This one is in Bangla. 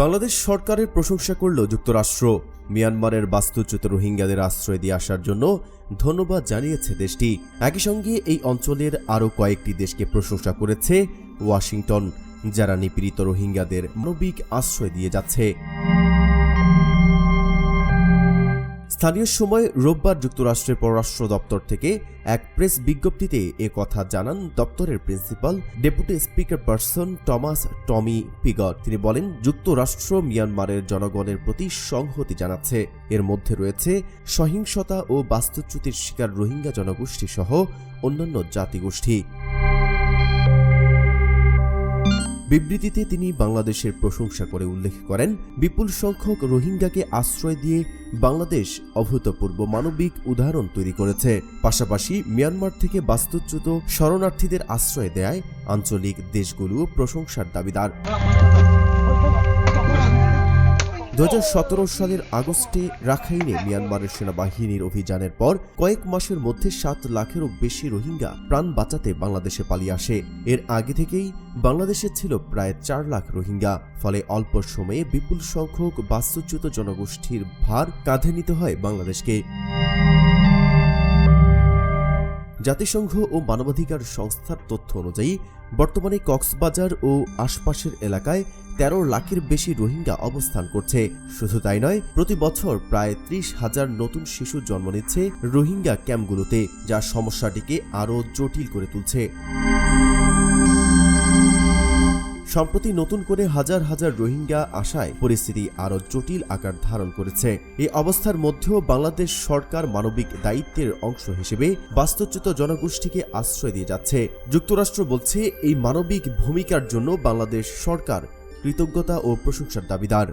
বাংলাদেশ সরকারের প্রশংসা করল যুক্তরাষ্ট্র। মিয়ানমারের বাস্তুচ্যুত রোহিঙ্গাদের আশ্রয় দিয়ে আসার জন্য ধন্যবাদ জানিয়েছে দেশটি। একই সঙ্গে এই অঞ্চলের আরও কয়েকটি দেশকে প্রশংসা করেছে ওয়াশিংটন, যারা নিপীড়িত রোহিঙ্গাদের মানবিক আশ্রয় দিয়ে যাচ্ছে। স্থানীয় সময় রোববার যুক্তরাষ্ট্রের পররাষ্ট্র দপ্তর থেকে এক প্রেস বিজ্ঞপ্তিতে এ কথা জানান দপ্তরের principal deputy spokesperson Thomas Tommy Pigott তিনি বলেন, যুক্তরাষ্ট্র মিয়ানমারের জনগণের প্রতি সংহতি জানাচ্ছে। এর মধ্যে রয়েছে সহিংসতা ও বাস্তুচ্যুতির শিকার রোহিঙ্গা জনগোষ্ঠী সহ অন্যান্য জাতিগোষ্ঠী। বিবৃতিতে তিনি বাংলাদেশের প্রশংসা করে উল্লেখ করেন, বিপুল সংখ্যক রোহিঙ্গাকে আশ্রয় দিয়ে বাংলাদেশ অভূতপূর্ব মানবিক উদাহরণ তৈরি করেছে। পাশাপাশি মিয়ানমার থেকে বাস্তুচ্যুত শরণার্থীদের আশ্রয় দেয় আঞ্চলিক দেশগুলো প্রশংসার দাবিদার। দু হাজার সতেরো সালের আগস্টে রাখাইনে মিয়ানমারের সেনাবাহিনীর অভিযানের পর কয়েক মাসের মধ্যে সাত লাখেরও বেশি রোহিঙ্গা প্রাণ বাঁচাতে বাংলাদেশে পালিয়ে আসে। এর আগে থেকেই বাংলাদেশে ছিল প্রায় চার লাখ রোহিঙ্গা। ফলে অল্প সময়ে বিপুল সংখ্যক বাস্তুচ্যুত জনগোষ্ঠীর ভার কাঁধে নিতে হয় বাংলাদেশকে। জাতিসংঘ ও মানবাধিকার সংস্থার তথ্য অনুযায়ী বর্তমানে কক্সবাজার ও আশপাশের এলাকায় তেরো লাখের বেশি রোহিঙ্গা অবস্থান করছে। শুধু তাই নয়, প্রতি বছর প্রায় ত্রিশ হাজার নতুন শিশু জন্ম নিচ্ছে রোহিঙ্গা ক্যাম্পগুলোতে, যা সমস্যাটিকে আরও জটিল করে তুলছে। সম্প্রতি নতুন করে হাজার হাজার রোহিঙ্গা আসায় পরিস্থিতি আরও জটিল আকার ধারণ করেছে। এই অবস্থার মধ্যেও বাংলাদেশ সরকার মানবিক দায়িত্বের অংশ হিসেবে বাস্তুচ্যুত জনগোষ্ঠীকে আশ্রয় দিয়ে যাচ্ছে। যুক্তরাষ্ট্র বলছে, এই মানবিক ভূমিকার জন্য বাংলাদেশ সরকার কৃতজ্ঞতা ও প্রশংসার দাবিদার।